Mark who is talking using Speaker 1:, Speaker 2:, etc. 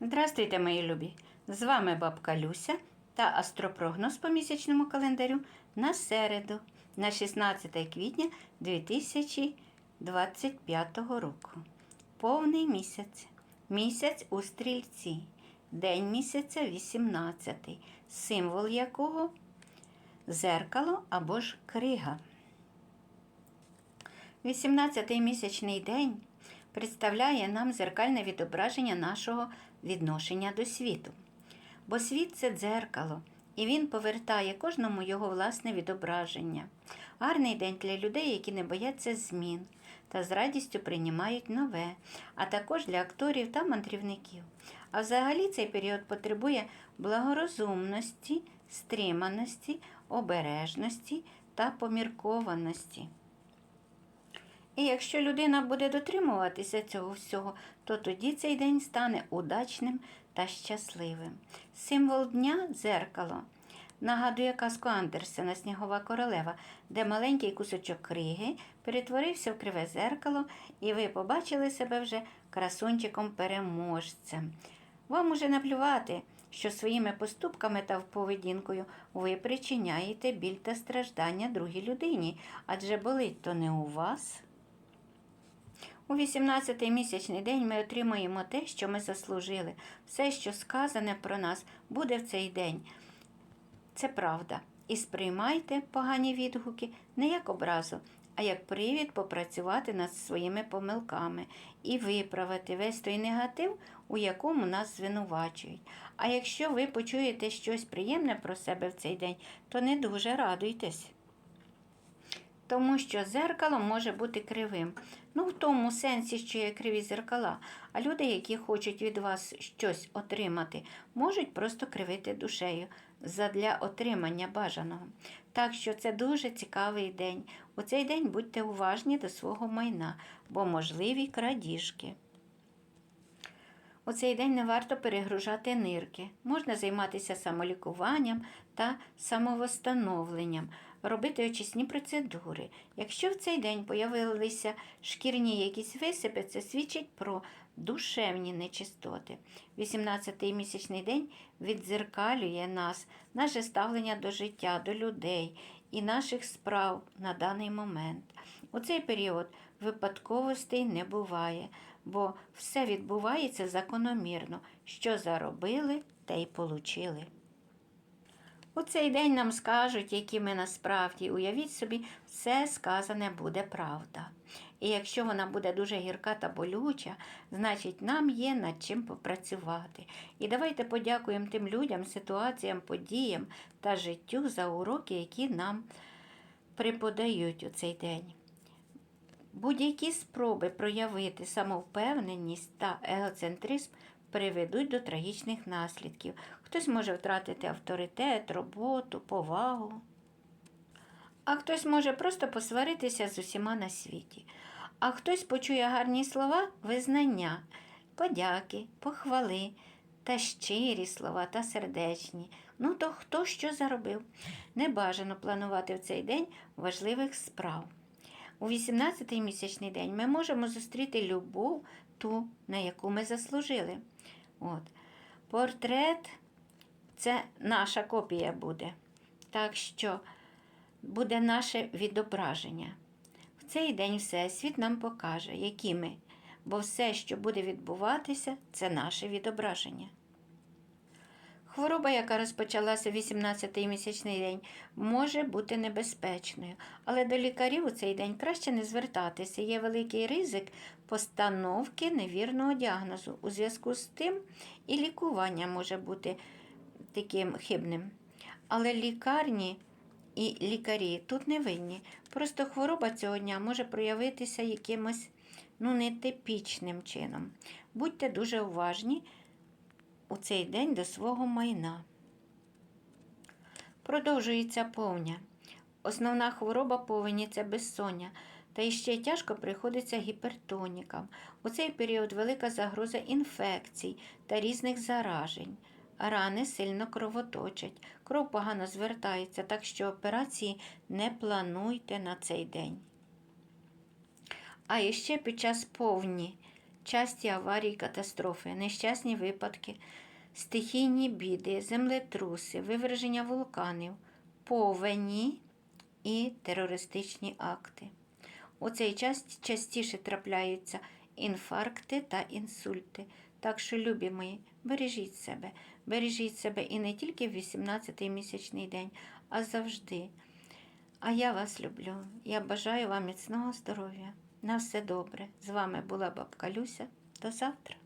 Speaker 1: Здравствуйте, мої любі! З вами бабка Люся та астропрогноз по місячному календарю на середу, на 16 квітня 2025 року. Повний місяць. Місяць у стрільці. День місяця 18, символ якого зеркало або ж крига. 18-й місячний день представляє нам зеркальне відображення нашого відношення до світу. Бо світ це дзеркало, і він повертає кожному його власне відображення. Гарний день для людей, які не бояться змін та з радістю приймають нове, а також для акторів та мандрівників. А взагалі цей період потребує благорозумності, стриманості, обережності та поміркованості. І якщо людина буде дотримуватися цього всього, то тоді цей день стане удачним та щасливим. Символ дня дзеркало. Нагадує казку Андерсена Снігова королева, де маленький кусочок криги перетворився в криве зеркало, і ви побачили себе вже красунчиком-переможцем. Вам уже наплювати, що своїми поступками та поведінкою ви причиняєте біль та страждання другій людині, адже болить то не у вас. У 18-й місячний день ми отримуємо те, що ми заслужили. Все, що сказане про нас, буде в цей день. Це правда. І сприймайте погані відгуки не як образу, а як привід попрацювати над своїми помилками і виправити весь той негатив, у якому нас звинувачують. А якщо ви почуєте щось приємне про себе в цей день, то не дуже радуйтесь. Тому що зеркало може бути кривим. Ну, в тому сенсі, що є криві зеркала. А люди, які хочуть від вас щось отримати, можуть просто кривити душею задля отримання бажаного. Так що це дуже цікавий день. У цей день будьте уважні до свого майна, бо можливі крадіжки. У цей день не варто перегружати нирки. Можна займатися самолікуванням та самовосстановленням, робити очисні процедури. Якщо в цей день появилися шкірні якісь висипи, це свідчить про душевні нечистоти. 18-й місячний день віддзеркалює нас, наше ставлення до життя, до людей і наших справ на даний момент. У цей період випадковостей не буває, бо все відбувається закономірно. Що заробили, те й получили. У цей день нам скажуть, які ми насправді, уявіть собі, все сказане буде правда. І якщо вона буде дуже гірка та болюча, значить нам є над чим попрацювати. І давайте подякуємо тим людям, ситуаціям, подіям та життю за уроки, які нам преподають у цей день. Будь-які спроби проявити самовпевненість та егоцентризм приведуть до трагічних наслідків. Хтось може втратити авторитет, роботу, повагу. А хтось може просто посваритися з усіма на світі. А хтось почує гарні слова, визнання, подяки, похвали та щирі слова та сердечні. Ну то хто що заробив? Не бажано планувати в цей день важливих справ. У 18-й місячний день ми можемо зустріти любов, ту, на яку ми заслужили. От. Портрет це наша копія буде. Так що буде наше відображення. В цей день Всесвіт нам покаже, які ми, бо все, що буде відбуватися, це наше відображення. Хвороба, яка розпочалася 18-й місячний день, може бути небезпечною, але до лікарів у цей день краще не звертатися. Є великий ризик постановки невірного діагнозу. У зв'язку з тим і лікування може бути таким хибним. Але лікарні і лікарі тут не винні. Просто хвороба цього дня може проявитися якимось ну, нетипічним чином. Будьте дуже уважні у цей день до свого майна. Продовжується повня. Основна хвороба повені це безсоння. Та іще тяжко приходиться гіпертонікам. У цей період велика загроза інфекцій та різних заражень. Рани сильно кровоточать, кров погано звертається, так що операції не плануйте на цей день. А іще під час повні часті аварії, катастрофи, нещасні випадки, стихійні біди, землетруси, виверження вулканів, повені і терористичні акти. У цей час частіше трапляються інфаркти та інсульти. Так що, любі мої, бережіть себе, бережіть себе і не тільки в 18-й місячний день, а завжди. А я вас люблю. Я бажаю вам міцного здоров'я. На все добре. З вами була бабка Люся. До завтра.